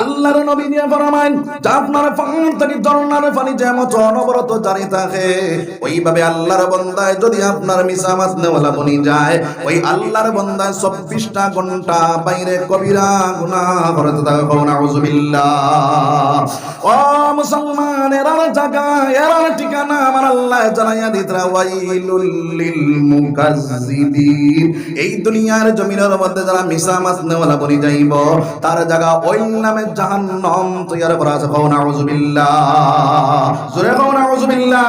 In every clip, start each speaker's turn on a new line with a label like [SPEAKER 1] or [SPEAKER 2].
[SPEAKER 1] আল্লাহর নবী দিয়ে ফরমান যা আপনার ফান থেকে ঝর্ণার পানি যেমন অনবরত জারি থাকে, ওইভাবে আল্লাহর বন্দায় যদি আপনার মিসামাত নেওয়ালা বনি যায়, ওই আল্লাহর বন্দায় চব্বিশটা ঘণ্টা বাইরে কবিরা গুনা করতে থাকে কখন আউজুবিল্লাহ ও মুসলমান এরার জায়গা এরার ঠিকানা আমার আল্লাহ জানাইয়া দিতরা ওয়াইলুল লিল মুকাজ্জিবিন এই দুনিয়ার জমিনের মধ্যে যারা মিসা মাছ নেওয়ালা বনি যাইব, তার জায়গা ওই নামে করে জাহান্নাম তৈরি করা আছে। কও নাউযুবিল্লাহ জোরে কও নাউযুবিল্লাহ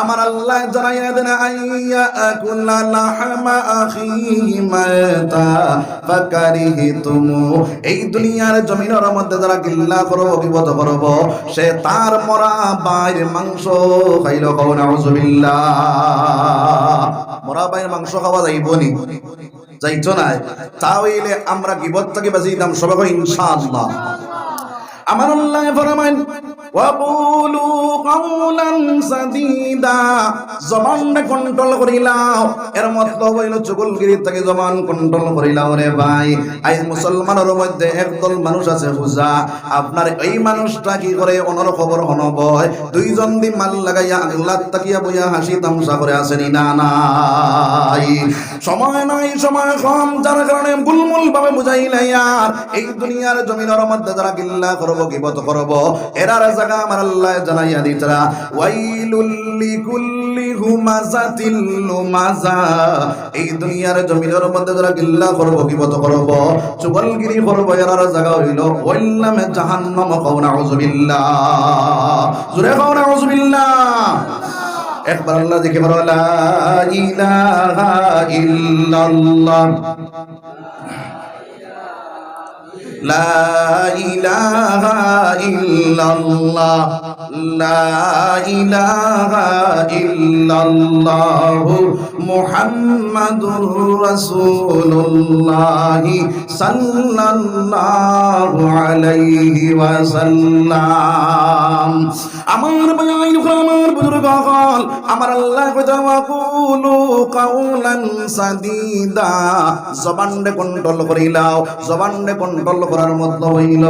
[SPEAKER 1] আমার আল্লাহ জানাইয়া দেন, আইয়া আকুলা লাহমা আখিহি মাতা এই দুনিয়ার জমিনের মধ্যে যারা গিল্লা করব, বিপদ করব, সে তার মরা বাইর মাংস খাইল কও নাউজুবিল্লাহ। মরা বাইর মাংস খাওয়া যাইবনি যাইতো না। তাহলে আমরা গিবত থেকে বাঁচিতাম সবাই ইনশাআল্লাহ। আমার আল্লাহ ফরমান কাউলান সাদীদা কন্ট্রোল করিলাও এর মতলব হইল থেকে জবান কন্ট্রোল করিলাও রে ভাই। আই মুসলমানের মধ্যে একদল মানুষ আছে আপনার এই মানুষটা কি করে অনর খবর হনবয় দুইজন দি মাল লাগাইয়া আল্লাহ তাকিয়া বইয়া হাসি তামসা করে আসেনি? না, নাই। সময় নাই, সময় কম, যার কারণে বুলমুল ভাবে বুঝাইলে আর। এই দুনিয়ার জমিনের মধ্যে যারা গিল্লা করব গিবত করব। এরার জায়গা আমার আল্লাহ জানাইয়া দিতরা ওয়াইলুল লিকুল্লি হুমাজাতিল লুমাজা এই দুনিয়ার জমিনের মধ্যে যারা গিল্লা করব গিবত করব চুগলগিরি করব, এরার জায়গা হইল, ওয়াইল্লামে জাহান্নাম কাউনা আউযুবিল্লাহ। জুরে কাউনা আউযুবিল্লাহ। একবার আল্লাহ দেখে বলো, লা ইলাহা ইল্লাল্লাহ। লা ইলাহা ইল্লাল্লাহ, লা ইলাহা ইল্লাল্লাহ মুহাম্মাদুর রাসূলুল্লাহ সাল্লাল্লাহু আলাইহি ওয়াসাল্লাম। আমার ভাই, আমার বুজুর্গ আমার আল্লাহ কথা ওয়াকুলু কন্ট্রোল করিলাও জবানডে কন্ট্রোল করার মধ্যে হইল।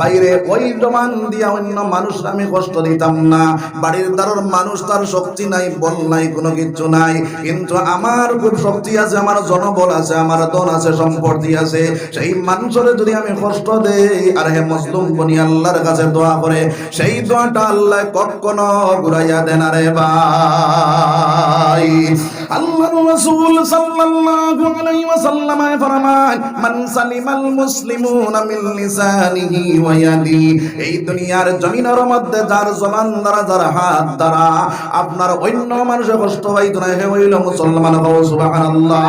[SPEAKER 1] বাইরে ওই জবান দিয়া অন্য মানুষ আমি কষ্ট দিতাম না। বাড়ির দ্বারর মানুষ তার শক্তি নাই, বল নাই, কোনো কিছু নাই। কিন্তু আমার খুব শক্তি আছে, আমার জনবল আছে, আমার দন আছে, সম্পত্তি আছে। সেই মানুষের যদি আমি কষ্ট দেই, আর হে মজলুম বনি, আল্লাহর কাছে দোয়া করে, সেই দোয়াটা আল্লাহ কখনো ঘুরাইয়া দেন আরে ভাই। আল্লাহর রাসূল সাল্লাল্লাহু আলাইহি ওয়াসাল্লাম ফরমান, মান সালিমাল মুসলিমুনা মিন লিসানিহি ওয়া ইয়াদি এই দুনিয়ার জমিনের মধ্যে যার জবান দ্বারা, যার হাত দ্বারা আপনার অন্য মানুষে কষ্ট হইতো না হে হইল মুসলমান সুবহানাল্লাহ।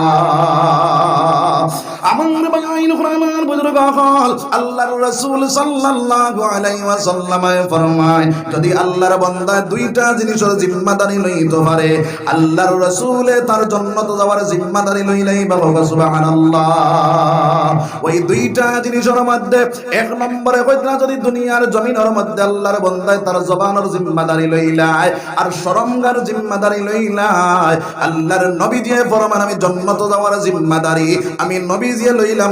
[SPEAKER 1] ওয়াসাল্লাম ফরমায়, যদি আল্লাহর বান্দা দুইটা জিনিসের জিম্মাদারি লইতে পারে, আল্লাহর রাসূলে তার জান্নাতে যাওয়ার জিম্মাদারি লইলেই বাবা সুবহানাল্লাহ। ওই দুইটা জিনিসের মধ্যে এক নম্বরে কইতরা যদি দুনিয়ার জমিনের মধ্যে আল্লাহর বান্দায় তার জবানের জিম্মাদারি লইলায় আর শরমগার জিম্মাদারি লইলায়, আল্লাহর নবী দিয়ে ফরমান, আমি জান্নাতে যাওয়ার জিম্মাদারি, আমি নবী দিয়ে লইলাম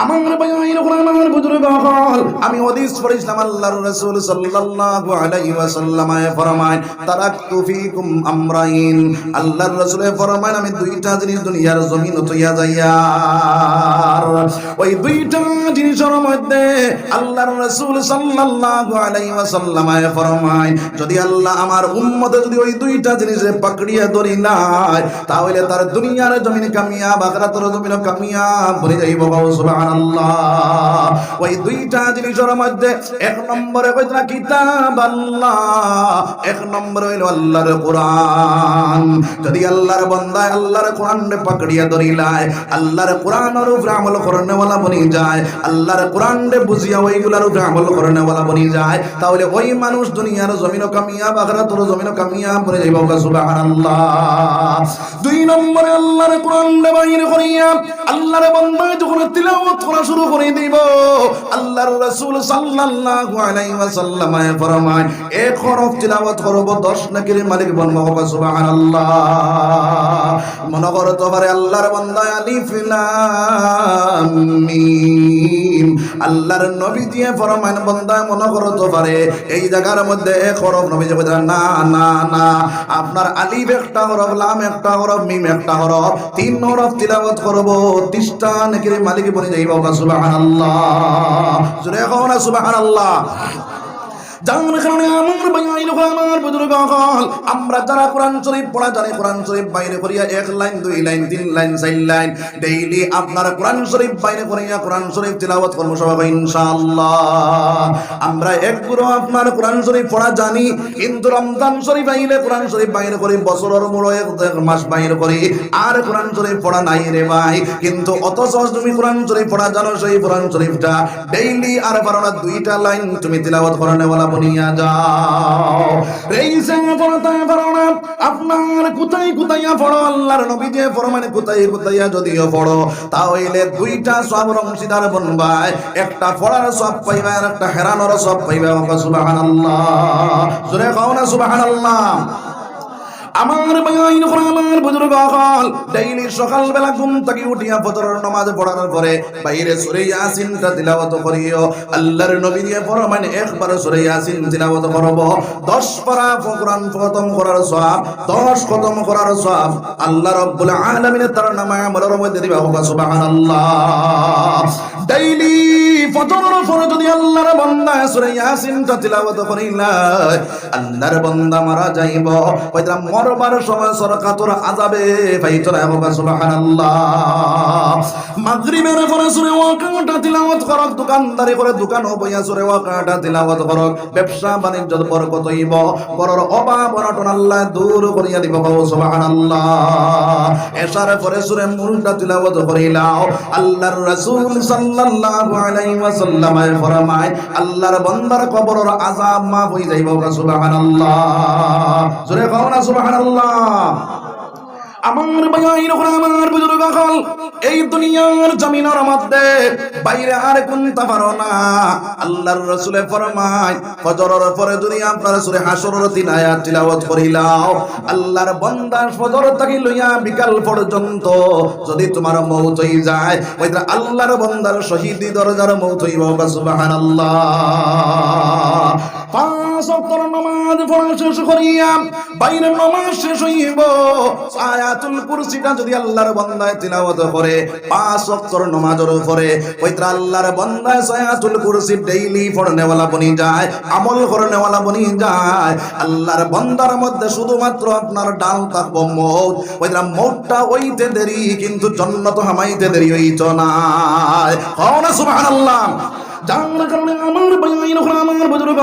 [SPEAKER 1] আমার ভাই আমার বুজুর্গ হল আমি হাদিস পড়েছিলাম আল্লাহর রাসূল সাল্লাল্লাহু আলাইহি ওয়াসাল্লাম ফরমায়, তারাকতু আমরাইন। আল্লাহর রাসূল ফরমায়, আমি দুইটা জিনিস দুনিয়ার জমিন তৈয়া যাইয়া ওই দুইটা জিনিসের মধ্যে আল্লাহর রাসূল সাল্লাল্লাহু আলাইহি ওয়াসাল্লাম ফরমায়, যদি আল্লাহ আমার উম্মতে যদি ওই দুইটা জিনিসে পাকড়িয়া ধরি নাই, তাহলে তার দুনিয়ার জমিন কামিয়াব, আখিরাতের জমিন কামিয়াব বলে যাইব। সুবহানাল্লাহ। ওই দুইটা জিনিসের মধ্যে এক নম্বরে কইতা কিতাব আল্লাহ এক নম্বর হইল আল্লাহর কোরআন। যদি আল্লাহর বান্দায় আল্লাহর কোরআনে পাকড়িয়া ধরিলায়, আল্লাহর কোরআনের উপরে আমল করনে ওয়ালা বনি যায়, আল্লাহর কোরআনে বুঝিয়া ওইগুলার উপরে আমল করনে ওয়ালা বনি যায়, তাহলে ওই মানুষ দুনিয়ার জমিন কামিয়াব আখিরাতের জমিন কামিয়াব বলে যাইব সুবহানাল্লাহ। দুই নম্বরে আল্লাহর কোরআন বাইরে করিয়া আল্লাহর বান্দা যখন তিলাওয়াত করা শুরু করে দিব, আল্লাহর রাসূল সাল্লাল্লাহু আলাইহি ওয়াসাল্লাম ফরমান এক হরফ তিলাওয়াত করব 10 নাকির মালিক বনবো সুবহানাল্লাহ। মনে করতে পারে আল্লাহর বান্দা আলিফ লাম মিম। আল্লাহর নবী দিয়ে ফরমান বান্দা, মনে করতে পারে এই জায়গার মধ্যে এক হরফ নবী যে বলে না না না, আপনার আলিফ একটা হরফ, লাম একটা হরফ, মিম একটা হরফ, তিন হরফ তিলাওয়াত করব। তিনটা নাকির মালিক বলে যাইব সুবহানাল্লাহ। জোরে কও সুবাহ সুবহানাল্লাহ। যার কারণে আমার বাইন আমার বুজুর্গ হল আমরা যারা কোরআন শরীফ পড়া জানি কোরআন শরীফ বাইরে করিয়া এক লাইন, দুই লাইন, তিন লাইন, চার লাইন ডেইলি আপনার কোরআন শরীফ বাইরে করিয়া কোরআন শরীফ তিলাওয়াত করব সবাই ইনশাআল্লাহ। আমরা এক পুরো আপনার কোরআন শরীফ পড়া জানি, কিন্তু রমজান শরীফ আইলে কোরআন শরীফ বাইরে করি, বছরের মুড়ো এক মাস বাইরে করি, আর কোরআন শরীফ পড়া নাই রে ভাই। কিন্তু অথচ তুমি কোরআন শরীফ পড়া জানো, সেই কোরআন শরীফটা ডেইলি আর পারো না দুইটা লাইন তুমি তিলাওয়াত করানে যদিও পড়ো তাহলে দুইটা সব অংশীদার বনবায়, একটা পড়ার সব পাইবা আর একটা হেরানোর সব পাইবা। সুবহানাল্লাহ। জোরে কও না সুবহানাল্লাহ। আমার বাইন আমার বুজুর্গ হল। ডেইলি সকাল বেলা ঘুম থেকে উঠিয়া ফজরের নামাজ পড়ার পরে বাইরে সূরা ইয়াসিনটা তিলাওয়াত করিও। আল্লাহর নবী দিয়ে ফরমান একবার সূরা ইয়াসিন তিলাওয়াত করব। 10 পারা কোরআন খতম করার সওয়াব 10 খতম করার সওয়াব। আল্লাহ রাব্বুল আলামিন তার নামে আমলের মধ্যে দিবা সুবহানাল্লাহ। ডেইলি ফজরের দোকানদারি করে দোকান ব্যবসা বাণিজ্য বরকত হইব, বড়র অভাব আল্লাহ দূর করিয়া দিব সুবহানাল্লাহ। এশার পরে সূরা মুলটা করিলাও, আল্লাহর রাসূল সাল্লাল্লাহু ওয়াসাল্লাম ফরমায় আল্লাহর বান্দার কবরের আযাব মাফ হই যাইব সুবহানাল্লাহ। জোরে কও না সুবহানাল্লাহ। আমার বাইর আমার বুজুর্গ হল এই দুনিয়ার জমিনের মধ্যে বাইরে আর কোনটা পারো না? আল্লাহর রাসূলে ফরমায়, ফজরের পরে যদি আপনার সূরা হাসরের তিন আয়াত তিলাওয়াত করিলাও আল্লাহর বান্দা ফজর থেকে লইয়া বিকাল পর্যন্ত যদি তোমার মৌত হই যায়, ওইটা আল্লাহর বান্দার শহীদি দরজার মৌত হইব, সুবহানাল্লাহ। শেষ করিয়া শেষ আল্লাহর বান্দায় বনি যায়, আমল বনি যায়। আল্লাহর বান্দার মধ্যে শুধুমাত্র আপনার ডাল থাকব মৌত মৌতটা ওইতে দেরি, কিন্তু জন্নত হামাইতে দেরি হইতো না সুবহানাল্লাহ। যার কারণে আমার বাইন আমার বুজুর্গ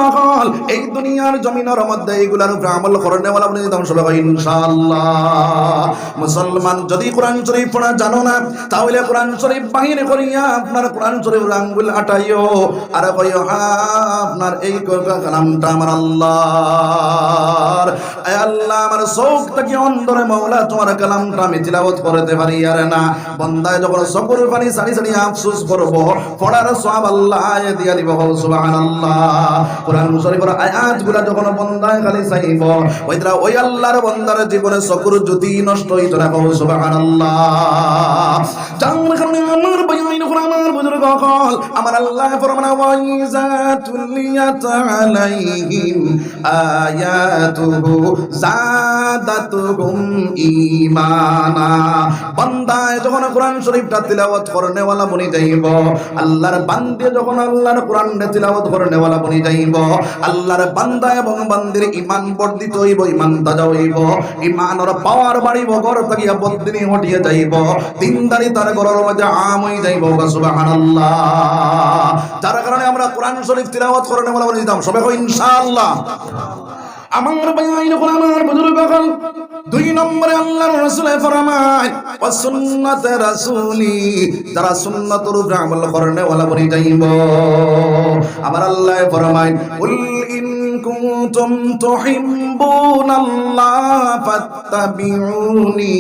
[SPEAKER 1] এই দুনিয়ার জমিনের মধ্যে এইগুলার উপরে সবাই ইনশাআল্লাহ। মুসলমান যদি কোরআন শরীফ পড়া জানো না, তাহলে কোরআন শরীফ বাহিরে করিয়া আপনার কোরআন শরীফ আঙ্গুল আটাইও আর আপনার এই কালামটা আমার আল্লাহ, আমার চোখটাকে অন্তরে মৌলা তোমার কালামটা আমি তিলাওয়াত করতে পারি আর না। বন্দায় যখন সকর পানি সারি সারি আফসোস করব, পড়ার সব আল্লাহ আয় দিয়া দিব সুবহানাল্লাহ। কোরআন শরীফের আয়াতগুলা যখন বন্দায় খালি চাইব ওইটা ওই আল্লাহর বন্দার জীবনে সকর জ্যোতি নষ্ট হইতো না আল্লাহ বান্দায় যখন কোরআন শরীফটা তিলাওয়াত করনে যাইব, আল্লাহর বান্দে যখন আল্লাহর কোরআন তিলাওয়াত করে নেওয়ালা বনি যাইব, আল্লাহর বান্দা এবং বান্দির ঈমান বর্ধিত হইব, ঈমান তাজা হইব, ঈমানের পাওয়ার বাড়িব, ঘর থাকিয়া বদিনী হটিয়ে যাইব, দিনদারি তার ঘরের মধ্যে আম হই যাইব সুবহানাল্লাহ। যার কারণে আমরা কোরআন শরীফ তিলাওয়াত করে নেওয়ালা বনি দিতাম সবাই ইনশাআল্লাহ। আমার বাইন আমার বুজুর্গ হল দুই নম্বরে আল্লাহর রাসূল ফরমায়, ওয়া সুন্নাত রাসূলি যারা সুন্নাতের উপর আমল করনে ওয়ালা বনি যাইব আমার আল্লাহ ফরমায় কুল ইন কুনতুম তুহিব্বুনাল্লাহ ফাত্তাবিউনি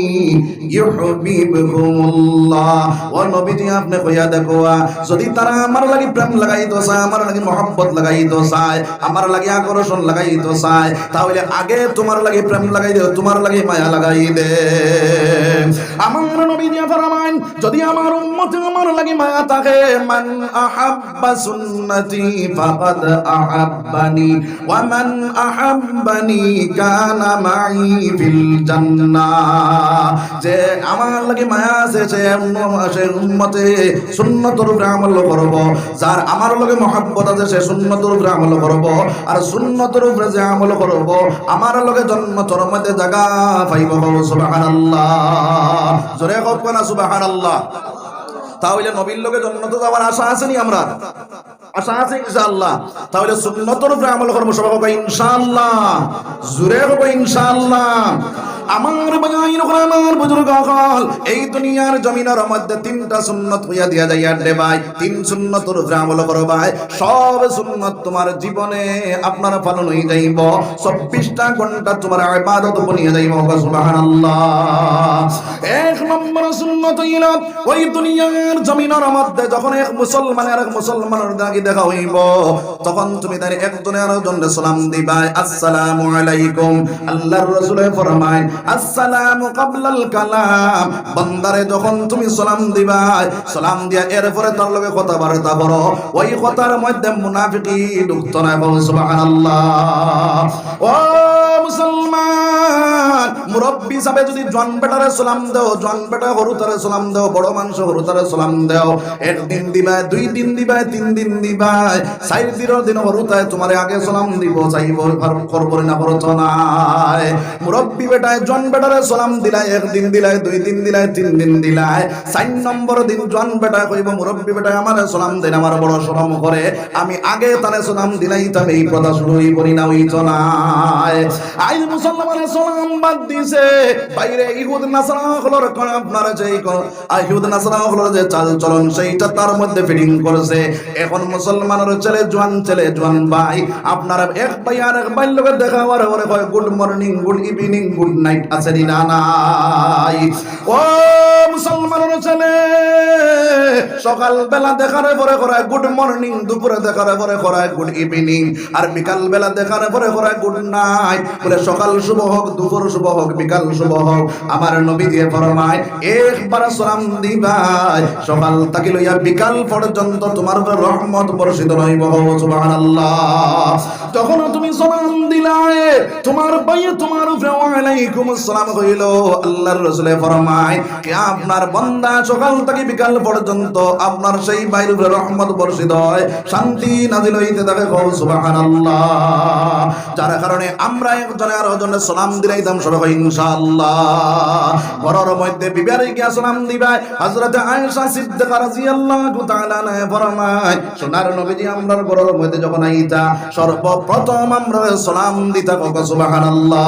[SPEAKER 1] ইউহিব্বুকুমুল্লাহ ও নবীজি, আপনি কইয়া দেখো যদি তারা আমার লাগি প্রেম লাগাইতো চায়, আমার লাগি মহব্বত লাগাইতো চায়, আমার লাগি আকর্ষণ লাগাইতো চায়, তাহলে আগে তোমার লাগি প্রেম লাগাই দে, তোমার লাগি মায়া লাগাই দে। আমার নবী দিয়া ফরমান যদি আমার উম্মত আমার লাগি মায়া থাকে, মান আহাব্বা সুন্নতি, ফাকাদ আহাব্বানি। মান আহাব্বানি কানা মাই ফিল জান্নাহ যে আমার লাগি মায়া আছে, সে সে উম্মতে সুন্নতর উপরে আমল করব। যার আমার লগে মহব্বত আছে, সে সুন্নতর উপরে আমল করব। আর সুন্নতর উপরে যে আমল করব, আমার লগে জন্ম মধ্যে জায়গা পাইব। সুবহানাল্লাহ। জোরে হোক না সুবহানাল্লাহ। তাহলে নবীর লোকে জন্নত যাওয়ার আশা আছে নি আমরা। আশা আছে ইনশাআল্লাহ। তাহলে সুন্নতর উপরে আমল সবাই হবে ইনশাআল্লাহ। জুরে হবে ইনশাআল্লাহ। আমার বাগাইন আমার বুজুর্গ হল এই দুনিয়ার জমিনের মধ্যে তিনটা সুন্নত হইয়া দিয়া যায় আর ভাই তিন সুন্নতর উপরে আমল করো ভাই। সব সুন্নত তোমার জীবনে আপনার পালন হয়ে যাইব। চব্বিশটা ঘণ্টা তোমার ইবাদত বনিয়ে যাইব সুবহানাল্লাহ। এক নম্বর সুন্নত হইল, ওই দুনিয়ার জমিনের মধ্যে যখন এক মুসলমানের এক মুসলমানের দাগি দেখা হইব, তখন তুমি তার একজনের আরেকজনের সালাম দিবা আসসালামু আলাইকুম। আল্লাহর রাসূল ফরমায় আসসালামু কাবলাল কালাম। বান্দারে, যখন তুমি সালাম দিবা, সালাম দিয়া এরপরে তার লগে কথাবার্তা করো ওই কথার মধ্যে মুনাফিকি ঢুকত না সুবহানাল্লাহ। ও মুসলমান, মুরব্বী সাহেব যদি জন বেটারে সালাম দাও জন বেটা হরু তারে সালাম দাও, বড় মানুষ হরু তারে সালাম দাও, একদিন দিবাই দুই দিন দিবাই তিন দিন দিবাই চার দিনের দিন হরু তাই তোমারে আগে সালাম দিব চাইব করব না করত নাই। মুরব্বী বেটায় জন বেটারে সালাম দিলাই একদিন দিলাই দুই দিন দিলাই তিন দিন দিলাই চার নম্বর দিন জন বেটা কইব, মুরব্বী বেটায় আমার সালাম দেন, আমার বড় শরম করে। আমি আগে তারে সালাম দিলাই তবে এই কথা শুরুই করি না, ওই চলায়। আইজ মুসলমানের সালাম বাদ দিছে। বাইরে ইহুদ নাসারা হলোর আপনার যে ইহুদ নাসারা হলোর যে চাল চলন, সেইটা তার মধ্যে ফিটিং করেছে। এখন মুসলমানের ছেলে, জোয়ান ছেলে, জোয়ান ভাই, আপনারা এক ভাই আর এক ভাই লোকের দেখা হওয়ার পরে কয় good morning good evening good night আছে নি নাই? ও মুসলমানের ছেলে সকাল বেলা দেখার পরে করায় গুড মর্নিং, দুপুরে দেখার পরে করায় গুড ইভিনিং, আর বিকাল বেলা দেখার পরে করায় গুড বলে সকাল শুভ হোক, দুপুর শুভ হোক, বিকাল শুভ হোক, আমার নবী দিয়ে ফরমায়, একবার সালাম দিবাই। সকাল তাকে লইয়া বিকাল পর্যন্ত তোমার রহমত বর্ষিত রহিব, সুবহানাল্লাহ। যখন তুমি সালাম দিলাই তোমার বাইয়ে তোমার উপরে ওয়ালাইকুম কইল আল্লাহর ফরমায়, কে আপনার সকাল থেকে বিকাল পর্যন্ত আপনার সেই বাইর রহমত বর্ষিত হয়, শান্তি নাজিল হইতে থাকে সুবহানাল্লাহ। যার কারণে আমরা একজনে আর ওজনে সালাম দিলাইতাম সবাই ইনশাআল্লাহ। ঘরের মধ্যে বিবারে গিয়া সালাম দিবাই হযরত আয়েশা সিদ্দিকা রাদিয়াল্লাহু তাআলা আনহা ফরমায়, সোনার নবীজি আমরার ঘরের মধ্যে যখন আইতা, সর্বপ্রথম আমরা সালাম কো সুবহানাল্লাহ।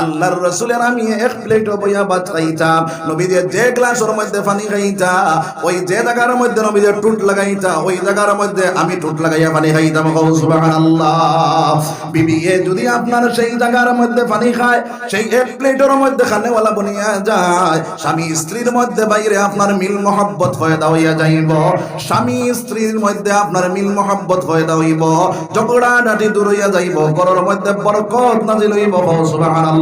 [SPEAKER 1] আল্লাহর রাসূলের আমি এক প্লেট বইয়া ভাত খাইতাম নবী যে গ্লাসের মধ্যে পানি খাইতা, ওই যে জায়গার মধ্যে নবী যে টুট লাগাইতা, ওই জায়গার মধ্যে আমি টুট লাগাইয়া পানি খাইতাম। সুবহানাল্লাহ। বিবি, এ যদি আপনার সেই জায়গার মধ্যে পানি খায়, সেই এক প্লেটের মধ্যে খানেওয়ালা বনিয়া যায়, স্বামী স্ত্রীর মধ্যে বাইরে আপনার মিল মহব্বত হয়ে হইয়া যাইব। স্বামী স্ত্রীর মধ্যে আপনার মিল মহব্বত হয়ে হইব ঝগড়া ডাটি দূর হইয়া যাইব। ঘরের মধ্যে বরকত নাজিল হইব। সুবহানাল্লাহ।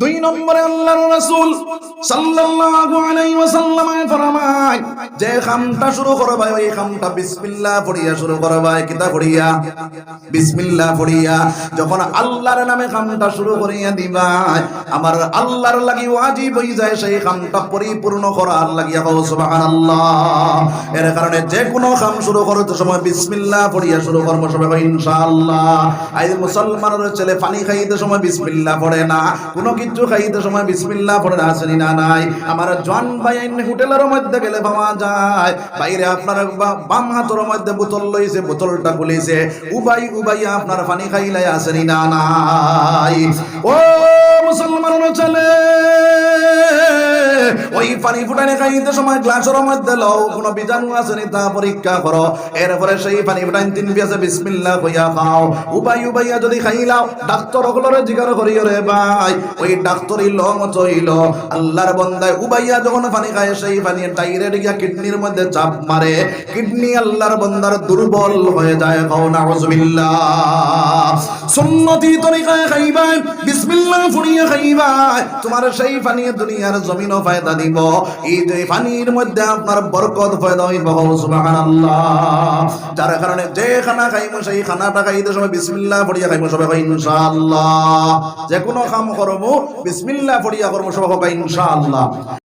[SPEAKER 1] দুই নম্বরে আল্লাহর রাসূল সাল্লাল্লাহু আলাইহি ওয়াসাল্লাম ফরমায়, যে খামটা শুরু করবে ওই খামটা বিসমিল্লাহ পড়িয়া শুরু করবে কিতা পড়িয়া? বিসমিল্লাহ পড়িয়া, যখন আল্লাহর নামে খামটা শুরু করিয়া দিবা, আমার আল্লাহর লাগি ওয়াজিব হই যায়, সেই খামটা পরিপূর্ণ করার লাগিয়া কও, সুবহানাল্লাহ। এর কারণে যে কোনো খাম শুরু করতে সময় বিসমিল্লাহ পড়িয়া শুরু করব সবাই ইনশাআল্লাহ। আই মুসলমানের ছেলে পানি খাইতে সময় বিসমিল্লাহ পড়ে না, কোনো কিছু খাইতে সময় বিসমিল্লাহ পড়ে আসেনি না, নাই। আমার জন ভাই হোটেলের মধ্যে গেলে পাওয়া যায়। বাইরে আপনার বাম হাতের মধ্যে বোতল লইছে, বোতলটা খুলেছে। উবাই উবাই আপনার পানি খাইলাই আসেনি না, নাই। ও মুসলমান চলে ওই পানি ফুটানি খাইতে সময় গ্লাসের মধ্যে লও, কোনো বীজাণু আছে নি তা পরীক্ষা করো। এরপরে সেই পানি ফুটানি তিন পিয়াসে বিসমিল্লাহ কইয়া খাও। উবাই উবাইয়া যদি খাইলাও, ডাক্তার ওগুলোরে জিজ্ঞাসা করিও রে ভাই। ওই ডাক্তারই লং চইল। আল্লাহর বন্দায় উবাইয়া যখন পানি খায়, সেই পানি ডাইরেক্ট গিয়া কিডনির মধ্যে চাপ মারে। কিডনি আল্লাহর বন্দার দুর্বল হয়ে যায় খাও না সুন্নতি তরিকায় খাইবাই, বিসমিল্লাহ ফুড়িয়ে খাইবাই। তোমার সেই পানি দুনিয়ার জমিনও ফায়দা দিব। এই যে পানির মধ্যে আপনার বরকত ফায়দা হইব, সুবহানাল্লাহ। যার কারণে যে খানা খাইমু সেই খানাটা খাইতে সময় বিসমিল্লাহ পড়িয়া খাইমু সবাই কই ইনশাআল্লাহ। যে কোনো কাম করব, বিসমিল্লাহ পড়িয়া করব, সবাই কই ইনশাআল্লাহ।